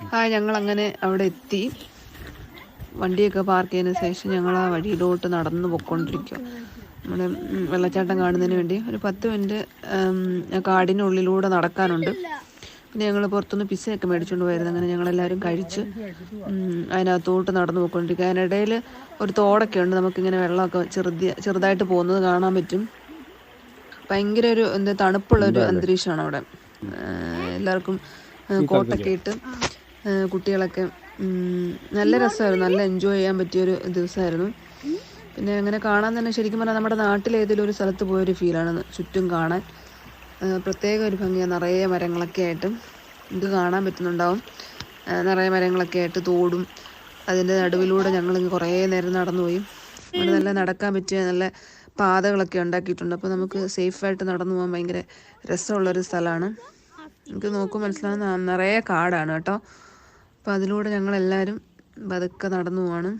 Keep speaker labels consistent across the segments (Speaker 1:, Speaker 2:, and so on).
Speaker 1: ആ ഞങ്ങൾ അങ്ങനെ അവിടെ എത്തി. വണ്ടിയൊക്കെ പാർക്ക് ചെയ്യുന്ന ശേഷം ഞങ്ങൾ ആ വഴിയിലോട്ട് നടന്നു പൊയ്ക്കൊണ്ടിരിക്കുക നമ്മുടെ വെള്ളച്ചാട്ടം കാണുന്നതിന് വേണ്ടി ഒരു പത്ത് മിനിറ്റ് കാടിനുള്ളിലൂടെ നടക്കാനുണ്ട്. പിന്നെ ഞങ്ങൾ പുറത്തുനിന്ന് പിസ്സയൊക്കെ മേടിച്ചുകൊണ്ട് പോയിരുന്നു. അങ്ങനെ ഞങ്ങളെല്ലാവരും കഴിച്ച് അതിനകത്തോട്ട് നടന്നു പോയിക്കൊണ്ടിരിക്കുക അതിനിടയിൽ ഒരു തോടൊക്കെ ഉണ്ട്. നമുക്കിങ്ങനെ വെള്ളമൊക്കെ ചെറുതി ചെറുതായിട്ട് പോകുന്നത് കാണാൻ പറ്റും. ഭയങ്കര ഒരു എന്താ തണുപ്പുള്ള ഒരു അന്തരീക്ഷമാണ് അവിടെ. എല്ലാവർക്കും കോട്ടൊക്കെ ഇട്ട് കുട്ടികളൊക്കെ നല്ല രസമായിരുന്നു. നല്ല എൻജോയ് ചെയ്യാൻ പറ്റിയൊരു ദിവസമായിരുന്നു. പിന്നെ അങ്ങനെ കാണാൻ തന്നെ ശരിക്കും പറഞ്ഞാൽ നമ്മുടെ നാട്ടിലേതെങ്കിലും ഒരു സ്ഥലത്ത് പോയൊരു ഫീലാണ് ചുറ്റും കാണാൻ. പ്രത്യേക ഒരു ഭംഗിയാണ് നിറയെ മരങ്ങളൊക്കെ ആയിട്ട് ഇത് കാണാൻ പറ്റുന്നുണ്ടാവും. നിറയെ മരങ്ങളൊക്കെ ആയിട്ട് തോടും. അതിന്റെ നടുവിലൂടെ ഞങ്ങൾ കുറേ നേരം നടന്നുപോയി. അവിടെ നല്ല നടക്കാൻ പറ്റിയ നല്ല പാതകളൊക്കെ ഉണ്ടാക്കിയിട്ടുണ്ട്. അപ്പോൾ നമുക്ക് സേഫായിട്ട് നടന്നു പോകാൻ ഭയങ്കര രസമുള്ളൊരു സ്ഥലമാണ്. നമുക്ക് നോക്കുമ്പോൾ മനസ്സിലാവുന്ന നിറയെ കാടാണ് കേട്ടോ. അപ്പോൾ അതിലൂടെ ഞങ്ങളെല്ലാവരും പതുക്കെ നടന്നു പോവാണ്.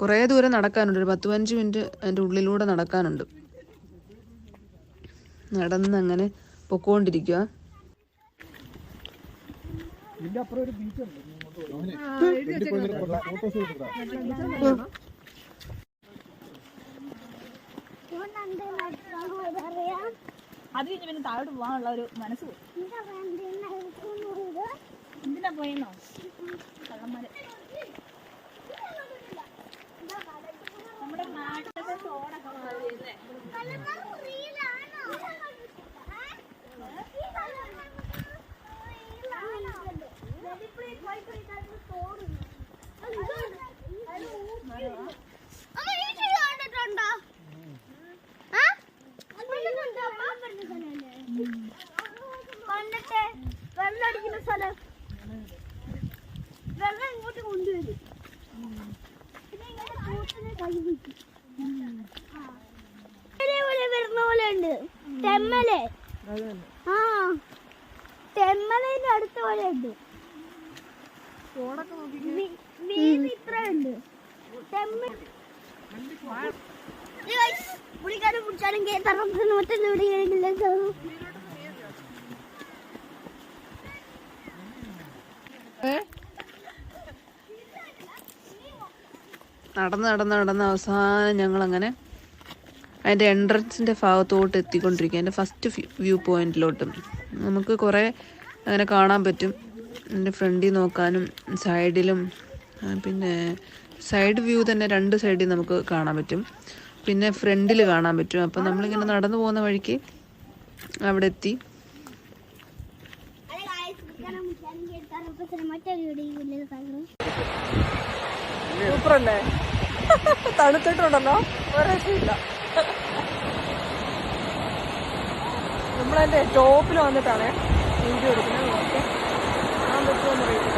Speaker 1: കുറേ ദൂരം നടക്കാനുണ്ട്. ഒരു പത്ത് പതിനഞ്ച് മിനിറ്റ് അതിന്റെ ഉള്ളിലൂടെ നടക്കാനുണ്ട്. നടന്ന് അങ്ങനെ പൊക്കോണ്ടിരിക്കുക
Speaker 2: അത് കഴിഞ്ഞ് പിന്നെ താഴോട്ട് പോകാനുള്ള ഒരു മനസ്സ് പോയി. എന്തിനാ പോയെന്നോ കള്ളന്മാര് നമ്മുടെ നാട്ടിലത്തെ തോടൊക്കെ
Speaker 3: സ്ഥലം വെള്ളം ഇങ്ങോട്ട് കൊണ്ടുവരും. പിന്നെ ഇങ്ങനെ കൂട്ടിന് കഴിവിക്കും വരുന്ന പോലെ ഉണ്ട്. തെമ്മൽ. ആ തെമ്മലിന്റെ അടുത്ത പോലെ ഉണ്ട്. വി- വീതി ഇത്ര ഉണ്ട്. തെമ്മൽ പുള്ളിക്കാരും പിടിച്ചാലും കേട്ടറം മറ്റൊന്നും ഇവിടെ
Speaker 1: നടന്ന് നടന്ന് നടന്ന് അവസാനം ഞങ്ങളങ്ങനെ അതിന്റെ എൻട്രൻസിന്റെ ഭാഗത്തോട്ട് എത്തിക്കൊണ്ടിരിക്കുക അതിന്റെ ഫസ്റ്റ് വ്യൂ പോയിന്റിലോട്ടും നമുക്ക് കുറേ അങ്ങനെ കാണാൻ പറ്റും. എന്റെ ഫ്രണ്ടിൽ നോക്കാനും സൈഡിലും പിന്നെ സൈഡ് വ്യൂ തന്നെ രണ്ട് സൈഡിൽ നമുക്ക് കാണാൻ പറ്റും. പിന്നെ ഫ്രണ്ടിൽ കാണാൻ പറ്റും. അപ്പം നമ്മളിങ്ങനെ നടന്നു പോകുന്ന വഴിക്ക് അവിടെ എത്തി.
Speaker 3: മറ്റൊരു
Speaker 2: സൂപ്പറല്ലേ? തണുത്തിട്ടുണ്ടല്ലോ. ഒരക്ഷയില്ല നമ്മളതിന്റെ ടോപ്പിൽ വന്നിട്ടാണ് വീഡിയോ എടുക്കുന്നത് നോക്കി കാണാൻ പറ്റുമെന്ന് അറിയില്ല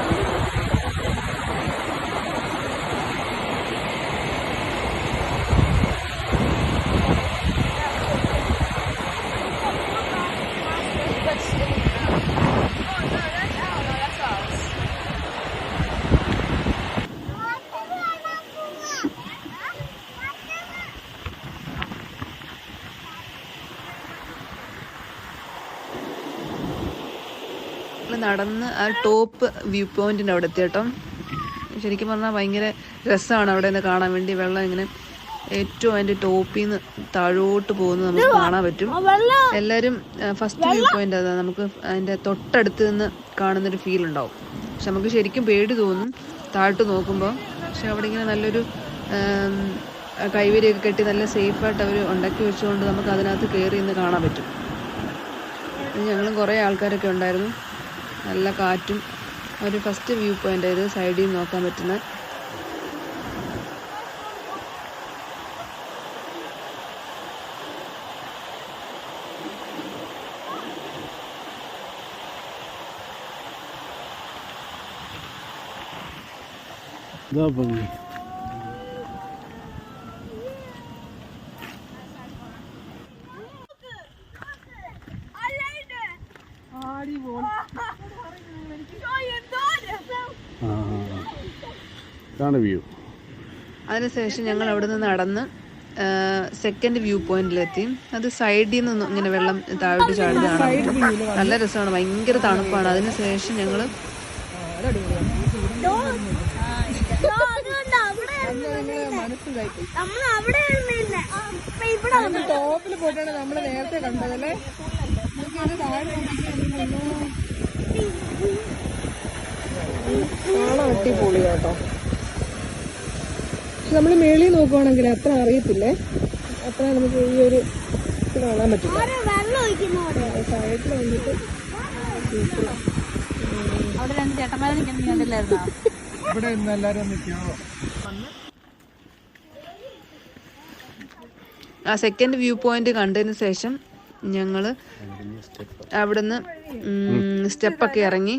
Speaker 1: നടന്ന് ആ ടോപ്പ് വ്യൂ പോയിന്റിന്റെ അവിടെ എത്തി കേട്ടോ. ശരിക്കും പറഞ്ഞാൽ ഭയങ്കര രസമാണ് അവിടെ നിന്ന് കാണാൻ വേണ്ടി വെള്ളം ഇങ്ങനെ ഏറ്റവും അതിന്റെ ടോപ്പിൽ നിന്ന് താഴോട്ട് പോകുന്നത് നമുക്ക് കാണാൻ പറ്റും. എല്ലാവരും ഫസ്റ്റ് വ്യൂ പോയിന്റ് അതാ. നമുക്ക് അതിന്റെ തൊട്ടടുത്ത് നിന്ന് കാണുന്നൊരു ഫീൽ ഉണ്ടാവും. പക്ഷെ നമുക്ക് ശരിക്കും പേടി തോന്നും താഴോട്ട് നോക്കുമ്പോൾ പക്ഷെ അവിടെ ഇങ്ങനെ നല്ലൊരു കൈവരിയൊക്കെ കെട്ടി നല്ല സേഫായിട്ട് അവർ ഉണ്ടാക്കി വെച്ചുകൊണ്ട് നമുക്ക് അതിനകത്ത് കയറി ഇന്ന് കാണാൻ പറ്റും. ഞങ്ങളും കുറേ ആൾക്കാരൊക്കെ ഉണ്ടായിരുന്നു. നല്ല കാറ്റും. ഒരു ഫസ്റ്റ് വ്യൂ പോയിന്റ് ഇത് സൈഡിൽ നിന്ന് നോക്കാൻ പറ്റുന്ന
Speaker 4: ഇതാ ഭംഗി. ആ ഇതാണ് വ്യൂ.
Speaker 1: അതിനുശേഷം ഞങ്ങൾ അവിടെ നിന്ന് നടന്ന് സെക്കൻഡ് വ്യൂ പോയിന്റിലെത്തി അത് സൈഡിൽ നിന്ന് ഇങ്ങനെ വെള്ളം താഴോട്ട് ചാടി കാണാൻ പറ്റും. നല്ല രസമാണ്. ഭയങ്കര തണുപ്പാണ്. അതിനുശേഷം ഞങ്ങൾ
Speaker 2: ടോപ്പിൽ പോയിട്ടാണ് നമ്മൾ നേരത്തെ കണ്ടതല്ലേ താഴെ കാണാൻ അടിപൊളി കേട്ടോ പക്ഷെ നമ്മൾ മേളിൽ നോക്കുവാണെങ്കിൽ അത്ര അറിയത്തില്ലേ? അത്ര നമുക്ക് ഈ ഒരു ഇത് കാണാൻ പറ്റില്ല. സൈഡിൽ വന്നിട്ട്
Speaker 5: അവിടെ. രണ്ട് ചേട്ടന്മാരെ
Speaker 4: ഇവിടെ ഇന്ന് എല്ലാരും
Speaker 1: ആ സെക്കൻഡ് വ്യൂ പോയിന്റ് കണ്ടതിന് ശേഷം ഞങ്ങൾ അവിടുന്ന് സ്റ്റെപ്പൊക്കെ ഇറങ്ങി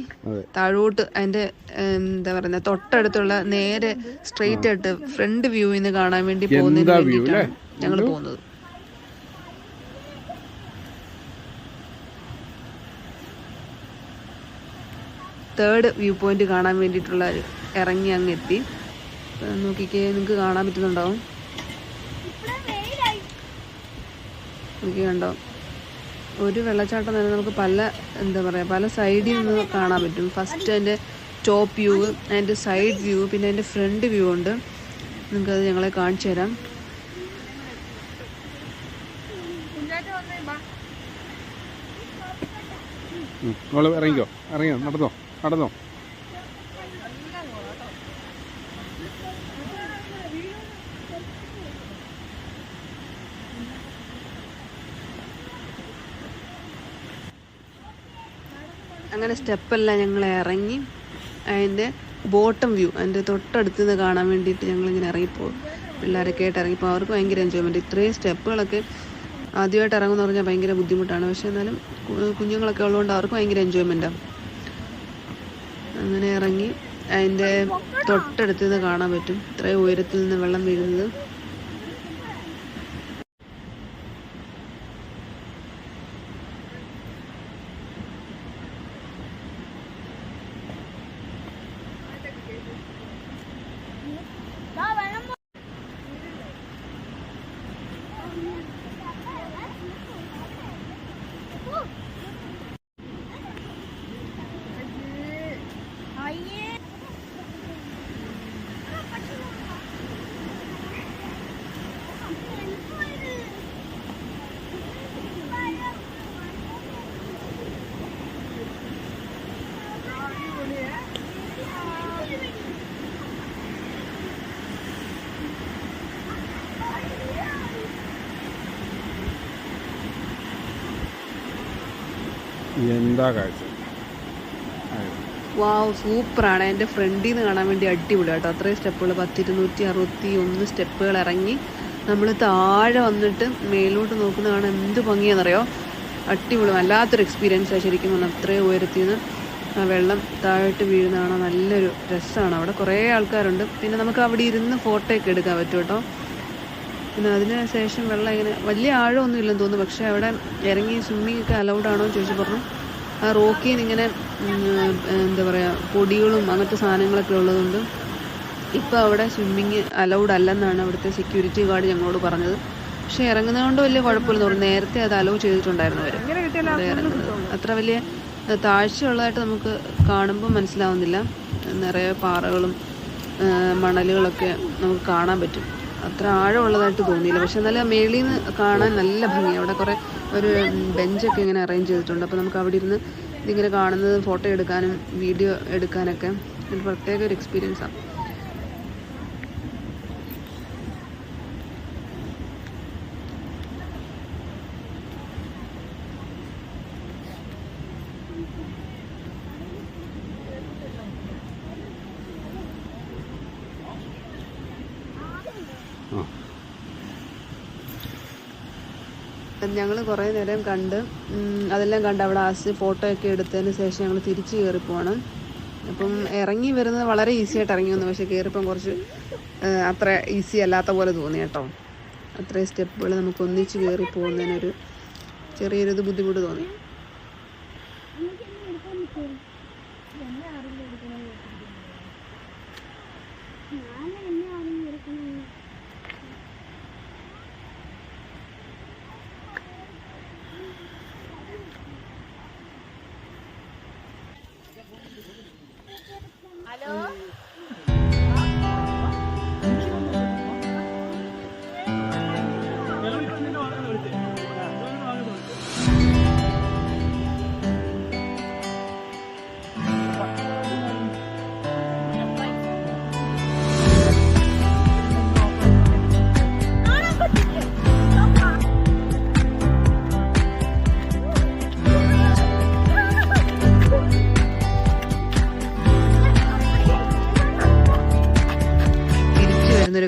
Speaker 1: താഴോട്ട് അതിന്റെ എന്താ പറയുക തൊട്ടടുത്തുള്ള നേരെ സ്ട്രെയിറ്റ് ആയിട്ട് ഫ്രണ്ട് വ്യൂന്ന് കാണാൻ വേണ്ടി പോകുന്നതിന് വേണ്ടിയിട്ടാണ് ഞങ്ങൾ പോകുന്നത്. തേർഡ് വ്യൂ പോയിന്റ് കാണാൻ വേണ്ടിയിട്ടുള്ള ഇറങ്ങി അങ്ങ് എത്തി. നോക്കിക്കേ നിങ്ങൾക്ക് കാണാൻ പറ്റുന്നുണ്ടാവും. നോക്കി കണ്ടോ? ഒരു വെള്ളച്ചാട്ടം തന്നെ നമുക്ക് പല എന്താ പറയുക പല സൈഡിൽ നിന്ന് കാണാൻ പറ്റും. ഫസ്റ്റ് അതിന്റെ ടോപ്പ് വ്യൂ അതിന്റെ സൈഡ് വ്യൂ പിന്നെ അതിന്റെ ഫ്രണ്ട് വ്യൂ ഉണ്ട്. നിങ്ങൾക്കത് ഞങ്ങളെ കാണിച്ചു തരാം.
Speaker 4: ഇറങ്ങിക്കോ. ഇറങ്ങിയോ? നടന്നോ? നടന്നോ?
Speaker 1: അങ്ങനെ സ്റ്റെപ്പെല്ലാം ഞങ്ങൾ ഇറങ്ങി അതിന്റെ ബോട്ടം വ്യൂ അതിന്റെ തൊട്ടടുത്ത് നിന്ന് കാണാൻ വേണ്ടിയിട്ട് ഞങ്ങളിങ്ങനെ ഇറങ്ങിപ്പോകും പിള്ളേരൊക്കെ ആയിട്ട് ഇറങ്ങിപ്പോൾ അവർക്ക് ഭയങ്കര എൻജോയ്മെന്റ് ഇത്രയും സ്റ്റെപ്പുകളൊക്കെ ആദ്യമായിട്ട് ഇറങ്ങുമെന്ന് പറഞ്ഞാൽ ഭയങ്കര ബുദ്ധിമുട്ടാണ്. പക്ഷേ എന്നാലും കുഞ്ഞുങ്ങളൊക്കെ ഉള്ളതുകൊണ്ട് അവർക്ക് ഭയങ്കര എൻജോയ്മെന്റാണ് അങ്ങനെ ഇറങ്ങി അതിന്റെ തൊട്ടടുത്ത് നിന്ന് കാണാൻ പറ്റും. ഇത്രയും ഉയരത്തിൽ നിന്ന് വെള്ളം വീഴുന്നത്.
Speaker 4: എന്താ കാഴ്ച?
Speaker 1: വാവ് സൂപ്പറാണ്. എന്റെ ഫ്രണ്ടിൽ നിന്ന് കാണാൻ വേണ്ടി അടിപൊളി കേട്ടോ. അത്രയും സ്റ്റെപ്പുകൾ പത്തിരുന്നൂറ്റി അറുപത്തി ഒന്ന് സ്റ്റെപ്പുകൾ ഇറങ്ങി നമ്മൾ താഴെ വന്നിട്ട് മേലോട്ട് നോക്കുന്ന കാണാൻ എന്ത് ഭംഗിയാണെന്നറിയോ? അടിപൊളി. വല്ലാത്തൊരു എക്സ്പീരിയൻസാണ് ശരിക്കും പറഞ്ഞാൽ അത്രയും ഉയരത്തിൽ നിന്ന് ആ വെള്ളം താഴോട്ട് വീഴുന്ന കാണാൻ നല്ലൊരു രസമാണ് അവിടെ കുറേ ആൾക്കാരുണ്ട്. പിന്നെ നമുക്ക് അവിടെ ഇരുന്ന് ഫോട്ടോ ഒക്കെ എടുക്കാൻ പറ്റും കേട്ടോ. പിന്നെ അതിന് ശേഷം വെള്ളം ഇങ്ങനെ വലിയ ആഴമൊന്നും ഇല്ലെന്ന് തോന്നുന്നു. പക്ഷേ അവിടെ ഇറങ്ങി സ്വിമ്മിങ് ഒക്കെ അലൗഡ് ആണോ എന്ന് ചോദിച്ചു പറഞ്ഞു. ആ റോക്കിയിൽ ഇങ്ങനെ എന്താ പറയുക പൊടികളും അങ്ങനത്തെ സാധനങ്ങളൊക്കെ ഉള്ളതുകൊണ്ട് ഇപ്പോൾ അവിടെ സ്വിമ്മിങ് അലൗഡ് അല്ലെന്നാണ് അവിടുത്തെ സെക്യൂരിറ്റി ഗാർഡ് ഞങ്ങളോട് പറഞ്ഞത്. പക്ഷെ ഇറങ്ങുന്നതുകൊണ്ട് വലിയ കുഴപ്പമില്ലെന്ന് പറഞ്ഞു നേരത്തെ അത് അലോ ചെയ്തിട്ടുണ്ടായിരുന്നു അവർ അത്ര വലിയ താഴ്ച താഴ്ചയുള്ളതായിട്ട് നമുക്ക് കാണുമ്പോൾ മനസ്സിലാവുന്നില്ല. നിറയെ പാറകളും മണലുകളൊക്കെ നമുക്ക് കാണാൻ പറ്റും. അത്ര ആഴമുള്ളതായിട്ട് തോന്നിയില്ല. പക്ഷെ എന്നാലും ആ മേളിൽ നിന്ന് കാണാൻ നല്ല ഭംഗിയാണ് അവിടെ കുറേ ഒരു ബെഞ്ചൊക്കെ ഇങ്ങനെ അറേഞ്ച് ചെയ്തിട്ടുണ്ട്. അപ്പോൾ നമുക്ക് അവിടെ ഇരുന്ന് ഇതിങ്ങനെ കാണുന്നത് ഫോട്ടോ എടുക്കാനും വീഡിയോ എടുക്കാനൊക്കെ ഒരു പ്രത്യേക ഒരു എക്സ്പീരിയൻസാണ് ഞങ്ങൾ കുറേ നേരം കണ്ട് അതെല്ലാം കണ്ട് അവിടെ ആസ് ഫോട്ടോ ഒക്കെ എടുത്തതിന് ശേഷം ഞങ്ങൾ തിരിച്ച് കയറി പോകണം അപ്പം ഇറങ്ങി വരുന്നത് വളരെ ഈസി ആയിട്ട് ഇറങ്ങി വന്നു. പക്ഷേ കയറിപ്പം കുറച്ച് അത്ര ഈസി അല്ലാത്ത പോലെ തോന്നി കേട്ടോ. അത്രയും സ്റ്റെപ്പുകൾ നമുക്ക് ഒന്നിച്ച് കയറി പോകുന്നതിനൊരു ചെറിയൊരു ഇത് ബുദ്ധിമുട്ട് തോന്നി.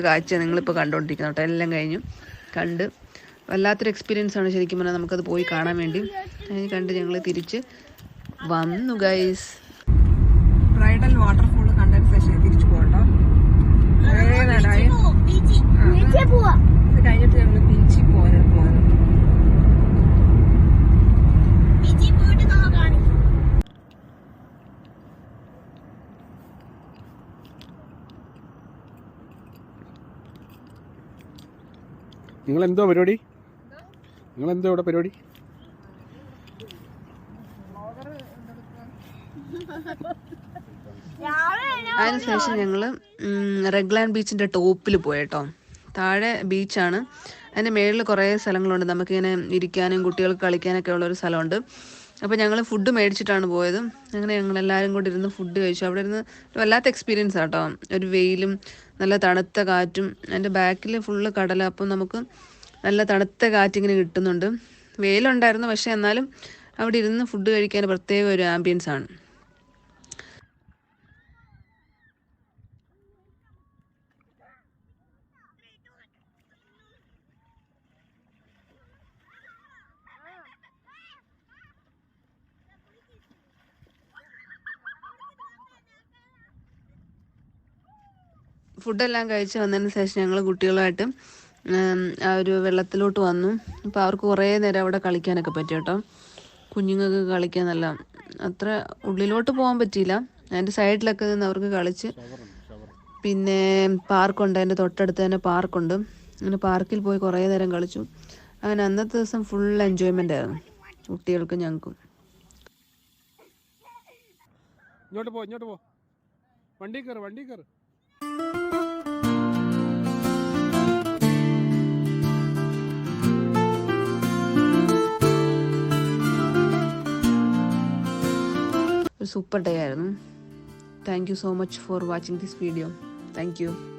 Speaker 1: കാഴ്ച നിങ്ങളിപ്പോൾ കണ്ടുകൊണ്ടിരിക്കുന്നത് കേട്ടോ. എല്ലാം കഴിഞ്ഞു. കണ്ട്. വല്ലാത്തൊരു എക്സ്പീരിയൻസ് ആണ് ശരിക്കും പറഞ്ഞാൽ നമുക്കത് പോയി കാണാൻ വേണ്ടി. അതിന് കണ്ട് ഞങ്ങൾ തിരിച്ച് വന്നു ഗൈസ്
Speaker 2: ബ്രൈഡൽ വാട്ടർഫോൾ കണ്ടതിന് ശേഷം തിരിച്ചു പോകട്ടോ കഴിഞ്ഞിട്ട് ഞങ്ങൾ ബീച്ചിൽ പോകാൻ പോകാൻ
Speaker 3: ബീച്ചിൽ പോയിട്ട് നമ്മൾ കാണിക്കും
Speaker 4: നിങ്ങൾ എന്തോ പരിപാടി? നിങ്ങൾ എന്തോ ഇവിടെ പരിപാടി?
Speaker 1: അതിനുശേഷം ഞങ്ങൾ റെഗ്ലാൻ ബീച്ചിന്റെ ടോപ്പിൽ പോയേട്ടോ. താഴെ ബീച്ചാണ്. അതിന്റെ മേളിൽ കുറേ സ്ഥലങ്ങളുണ്ട്. നമുക്കിങ്ങനെ ഇരിക്കാനും കുട്ടികൾക്ക് കളിക്കാനൊക്കെ ഉള്ള ഒരു സ്ഥലമുണ്ട്. അപ്പോൾ ഞങ്ങൾ ഫുഡ് മേടിച്ചിട്ടാണ് പോയത്. അങ്ങനെ ഞങ്ങൾ എല്ലാവരും കൂടി ഇരുന്ന് ഫുഡ് കഴിച്ചു. അവിടെ ഇരുന്ന് വല്ലാത്ത എക്സ്പീരിയൻസ് ആട്ടോ. ഒരു വെയിലും നല്ല തണുത്ത കാറ്റും അതിന്റെ ബാക്കിൽ ഫുള്ള് കടല. അപ്പം നമുക്ക് നല്ല തണുത്ത കാറ്റിങ്ങനെ കിട്ടുന്നുണ്ട്. വെയിലുണ്ടായിരുന്നു പക്ഷേ എന്നാലും അവിടെ ഇരുന്ന് ഫുഡ് കഴിക്കാൻ പ്രത്യേക ഒരു ആംബിയൻസ് ആണ്. ഫുഡെല്ലാം കഴിച്ച് വന്നതിന് ശേഷം ഞങ്ങൾ കുട്ടികളുമായിട്ട് ആ ഒരു വെള്ളത്തിലോട്ട് വന്നു. അപ്പോൾ അവർക്ക് കുറേ നേരം അവിടെ കളിക്കാനൊക്കെ പറ്റി കേട്ടോ. കുഞ്ഞുങ്ങൾക്ക് കളിക്കാൻ നല്ല അത്ര ഉള്ളിലോട്ട് പോകാൻ പറ്റിയില്ല. അതിന്റെ സൈഡിലൊക്കെ നിന്ന് അവർക്ക് കളിച്ച് പിന്നെ പാർക്കുണ്ട് അതിന്റെ തൊട്ടടുത്ത് തന്നെ പാർക്കുണ്ട്. അങ്ങനെ പാർക്കിൽ പോയി കുറേ നേരം കളിച്ചു. അങ്ങനെ അന്നത്തെ ദിവസം ഫുൾ എൻജോയ്മെന്റ് ആയിരുന്നു കുട്ടികൾക്കും ഞങ്ങൾക്കും.
Speaker 4: ഇങ്ങോട്ട് പോ ഇങ്ങോട്ട് പോ. വണ്ടി കയറ് വണ്ടി കയറ്.
Speaker 1: ഒരു സൂപ്പർ ഡേ ആയിരുന്നു. Thank you so much for watching this video thank you